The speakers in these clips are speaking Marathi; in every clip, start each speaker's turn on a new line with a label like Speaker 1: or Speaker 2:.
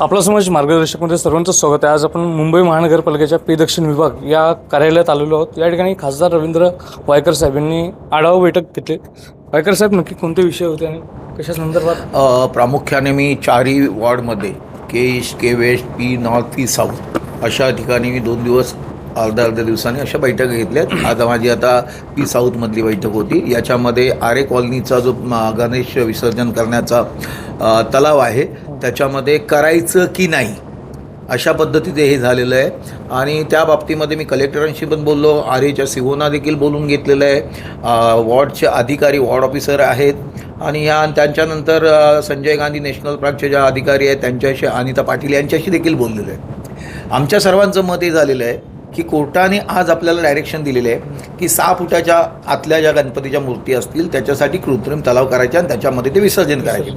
Speaker 1: आपला समाज मार्गदर्शकमध्ये सर्वांचं स्वागत आहे. आज आपण मुंबई महानगरपालिकेच्या पे दक्षिण विभाग या कार्यालयात आलेलो आहोत. या ठिकाणी खासदार रवींद्र वायकर साहेब यांनी आढावा बैठक घेतली. वायकर साहेब नक्की कोणते विषय होते आणि कशा संदर्भात?
Speaker 2: प्रामुख्याने मी चारही वॉर्डमध्ये K east K west P north P south अशा ठिकाणी मी दोन दिवस अर्ध्या अर्ध्या दिवसांनी अशा बैठका घेतल्यात आता माझी आता पी साऊथमधली बैठक होती. याच्यामध्ये आरे कॉलनीचा जो गणेश विसर्जन करण्याचा तलाव आहे त्याच्यामध्ये करायचं की नाही अशा पद्धतीचे हे झालेलं आहे. आणि त्या बाबतीमध्ये मी कलेक्टरांशी पण बोललो आर एच्या सिवोना देखील बोलून घेतलेलं आहे. वॉर्डचे अधिकारी वॉर्ड ऑफिसर आहेत. आणि या त्यांच्यानंतर संजय गांधी नॅशनल पार्कचे ज्या अधिकारी आहेत त्यांच्याशी अनिता पाटील यांच्याशी देखील बोललेलं आहे. आमच्या सर्वांचं मत हे झालेलं आहे की कोर्टाने आज आपल्याला डायरेक्शन दिलेले आहे की सहा फुटाच्या आतल्या ज्या गणपतीच्या मूर्ती असतील त्याच्यासाठी कृत्रिम तलाव करायचे आणि त्याच्यामध्ये ते विसर्जन करायचे.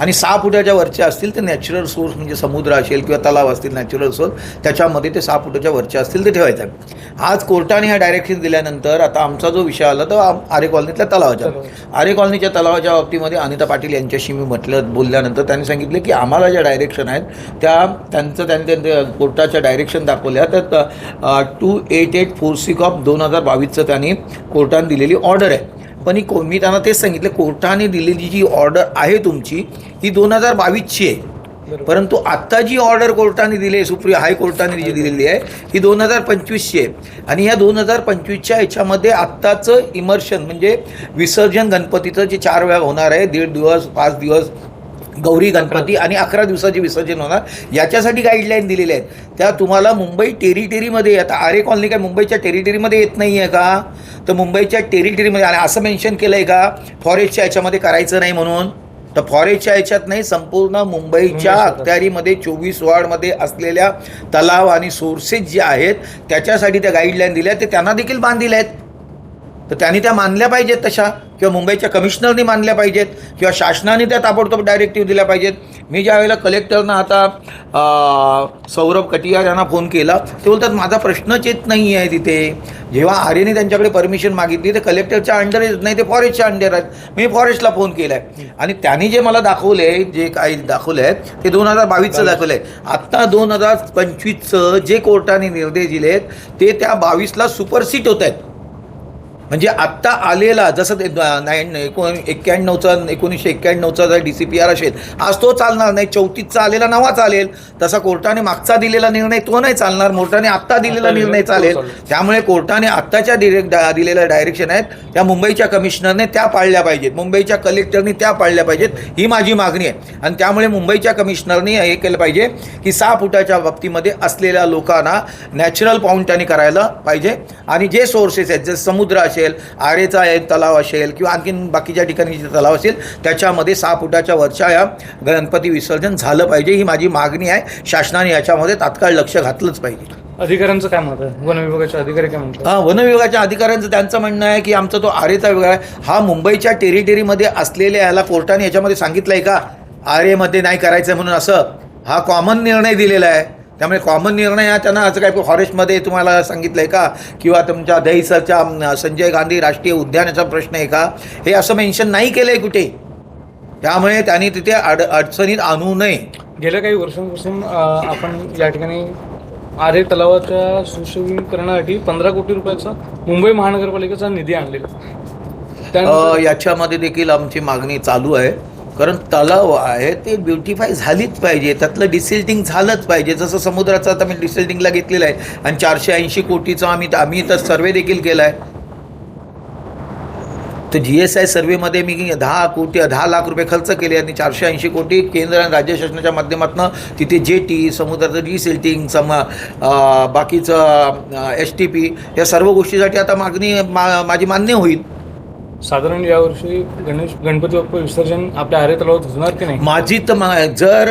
Speaker 2: आणि सहा फुटाच्या वरच्या असतील ते नॅचरल सोर्स म्हणजे समुद्र असेल किंवा तलाव असतील नॅचरल सोर्स त्याच्यामध्ये ते सहा फुटाच्या वरच्या असतील ते ठेवायचं आहे आज कोर्टाने ह्या डायरेक्शन दिल्यानंतर आता आमचा जो विषय आला तो आरे कॉलनीतल्या तलावाच्या. आरे कॉलनीच्या तलावाच्या बाबतीमध्ये अनिता पाटील यांच्याशी मी म्हटलं बोलल्यानंतर त्यांनी सांगितलं की आम्हाला ज्या डायरेक्शन आहेत त्या त्यांचं त्यांनी त्यांच्या कोर्टाच्या डायरेक्शन दाखवल्या. तर two eight eight four six of दोन हजार बावीसचं त्यांनी कोर्टाने दिलेली ऑर्डर आहे. पण ही को मी त्यांना तेच सांगितलं कोर्टाने दिलेली जी ऑर्डर आहे तुमची ही दोन हजार बावीसची आहे. परंतु आत्ता जी ऑर्डर कोर्टाने दिली आहे सुप्रीम हायकोर्टाने जी दिलेली आहे ही दोन हजार पंचवीसची आहे. आणि ह्या दोन हजार पंचवीसच्या ह्याच्यामध्ये आत्ताचं इमर्शन म्हणजे विसर्जन गणपतीचं जे चार वेळा होणार आहे दीड दिवस पाच दिवस गौरी गणपती आणि अकरा दिवसाचे विसर्जन होणार. याच्यासाठी गाईडलाईन दिलेल्या आहेत. त्या तुम्हाला मुंबई टेरिटरीमध्ये आता आरे कॉलनी काय मुंबईच्या टेरिटरीमध्ये येत नाही आहे का? तर मुंबईच्या टेरिटरीमध्ये आणि असं मेन्शन केलं आहे का फॉरेस्टच्या याच्यामध्ये करायचं नाही म्हणून. तर फॉरेस्टच्या याच्यात नाही संपूर्ण मुंबईच्या अखत्यारीमध्ये चोवीस वॉर्डमध्ये असलेल्या तलाव आणि सोर्सेस जे आहेत त्याच्यासाठी त्या गाईडलाईन दिल्या ते त्यांना देखील बांधिल्या आहेत. तर त्यांनी त्या मानल्या पाहिजेत तशा. किंवा मुंबईच्या कमिशनरनी मानल्या पाहिजेत किंवा शासनाने त्या ताबडतोब डायरेक्टिव्ह दिल्या पाहिजेत. मी ज्या वेळेला कलेक्टरनं आता सौरभ कटियार यांना फोन केला ते बोलतात माझा प्रश्नच येत नाही आहे तिथे. जेव्हा आर्यने त्यांच्याकडे परमिशन मागितली ते कलेक्टरच्या अंडर येत नाही ते फॉरेस्टच्या अंडर आहेत. मी फॉरेस्टला फोन केला आहे आणि त्यांनी जे मला दाखवले जे काही दाखवले आहेत ते दोन हजार बावीसचं दाखवलं आहे आत्ता दोन हजार पंचवीसचं जे कोर्टाने निर्देश दिले आहेत ते त्या बावीसला सुपरसीट होत आहेत. म्हणजे आत्ता आलेला जसं ते नाईन एकोण एक्क्याण्णवचा एकोणीसशे एक्क्याण्णवचा जर डी सी पी आर असेल आज तो चालणार नाही. चौतीसचा आलेला नवा चालेल. तसा कोर्टाने मागचा दिलेला निर्णय तो नाही चालणार. मोर्टाने आत्ता दिलेला निर्णय चालेल. त्यामुळे कोर्टाने आत्ताच्या डिरेक्ट दिलेल्या डायरेक्शन आहेत. त्या मुंबईच्या कमिशनरने त्या पाळल्या पाहिजेत. मुंबईच्या कलेक्टरने त्या पाळल्या पाहिजेत. ही माझी मागणी आहे. आणि त्यामुळे मुंबईच्या कमिशनरने हे केलं पाहिजे की सहा फुटाच्या बाबतीमध्ये असलेल्या लोकांना नॅचरल फाउंटनी करायला पाहिजे. आणि जे सोर्सेस आहेत जसे समुद्र असेल आरेचा एक तलाव असेल किंवा आणखीन बाकीच्या ठिकाणी जे तलाव असेल त्याच्यामध्ये सहा फुटाच्या वरच्या या गणपती विसर्जन झालं पाहिजे. ही माझी मागणी आहे. शासनाने याच्यामध्ये तात्काळ लक्ष घातलंच पाहिजे.
Speaker 1: अधिकाऱ्यांचं काय मत आहे? वन विभागाचे अधिकारी काय म्हणतात?
Speaker 2: हा वन विभागाच्या अधिकाऱ्यांचं त्यांचं म्हणणं आहे की आमचा तो आरेचा विभाग आहे. हा मुंबईच्या टेरिटरीमध्ये असलेल्या याला कोर्टाने याच्यामध्ये सांगितलं आहे का? आरेमध्ये नाही करायचं म्हणून असं. हा कॉमन निर्णय दिलेला आहे. त्यामुळे कॉमन निर्णय हा त्यांना असं काय फॉरेस्टमध्ये तुम्हाला सांगितलं आहे का? किंवा तुमच्या दहीसरच्या संजय गांधी राष्ट्रीय उद्यानाचा प्रश्न आहे का? हे असं मेन्शन नाही केलं आहे कुठे? त्यामुळे त्यांनी तिथे अड अडचणीत आणू नये.
Speaker 1: गेल्या काही वर्षांपासून आपण या ठिकाणी आरे तलावाच्या सुशोभीकरणासाठी पंधरा कोटी रुपयाचा मुंबई महानगरपालिकेचा निधी आणलेला.
Speaker 2: याच्यामध्ये देखील आमची मागणी चालू आहे. कारण तलाव आहे ते ब्युटिफाय झालीच पाहिजे. त्यातलं डिसिल्टिंग झालंच पाहिजे. जसं समुद्राचं आता मी डिसिल्टिंगला घेतलेलं आहे आणि चारशे ऐंशी कोटीचं आम्ही आम्ही तर सर्वे देखील केला आहे तर जी एस आय सर्वेमध्ये मी दहा कोटी दहा लाख रुपये खर्च केले आणि चारशे ऐंशी कोटी केंद्र आणि राज्य शासनाच्या माध्यमातून तिथे जे टी समुद्राचं डिसिल्टिंग सम बाकीचं एस टी पी या सर्व गोष्टीसाठी आता मागणी मा माझी मान्य होईल.
Speaker 1: साधारण यावर्षी गणेश गणपती बाप्पा विसर्जन आपल्या आरे तलावात होणार की नाही?
Speaker 2: माझी तर मा- जर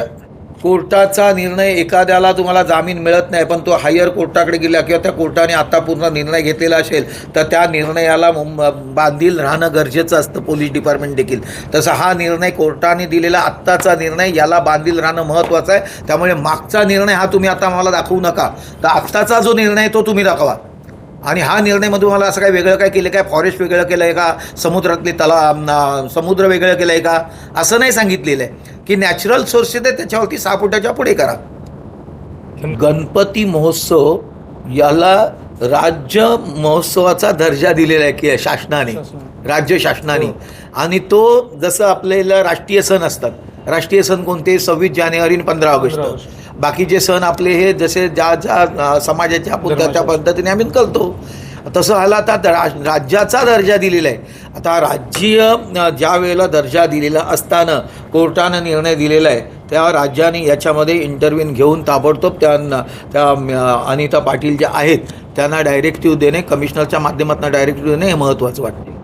Speaker 2: कोर्टाचा निर्णय एखाद्याला तुम्हाला जामीन मिळत नाही पण तो हायर कोर्टाकडे गेला किंवा त्या कोर्टाने आता पूर्ण निर्णय घेतलेला असेल तर त्या निर्णयाला मुंब बांधील राहणं गरजेचं असतं पोलीस डिपार्टमेंट देखील. तसं हा निर्णय कोर्टाने दिलेला आत्ताचा निर्णय याला बांधील राहणं महत्त्वाचं आहे. त्यामुळे मागचा निर्णय हा तुम्ही आता मला दाखवू नका. तर आत्ताचा जो निर्णय तो तुम्ही दाखवा. आणि हा निर्णय मग तुम्हाला असं काय वेगळं काय केलं काय फॉरेस्ट वेगळं केलं आहे का? समुद्रातले तला समुद्र वेगळं केलं आहे का? असं नाही सांगितलेलं आहे. की नॅचरल सोर्सेस आहे त्याच्यावरती सहा फुटाच्या पुढे करा. गणपती महोत्सव याला राज्य महोत्सवाचा दर्जा दिलेला आहे की शासनाने राज्य शासनाने. आणि तो जसं आपल्याला राष्ट्रीय सण असतात. राष्ट्रीय सण कोणते? सव्वीस जानेवारी आणि पंधरा ऑगस्ट. बाकीचे सण आपले हे जसे ज्या ज्या समाजाच्या आपण त्या पद्धतीने आम्ही करतो तसं ह्याला आता राज्याचा दर्जा दिलेला आहे. आता राज्य ज्या वेळेला दर्जा दिलेला असताना कोर्टानं निर्णय दिलेला आहे त्या राज्याने याच्यामध्ये इंटरव्ह्यून घेऊन ताबडतोब त्यांना त्या अनिता पाटील ज्या आहेत त्यांना डायरेक्टिव्ह देणे कमिशनरच्या माध्यमातून डायरेक्टिव्ह देणे हे महत्त्वाचं वाटते.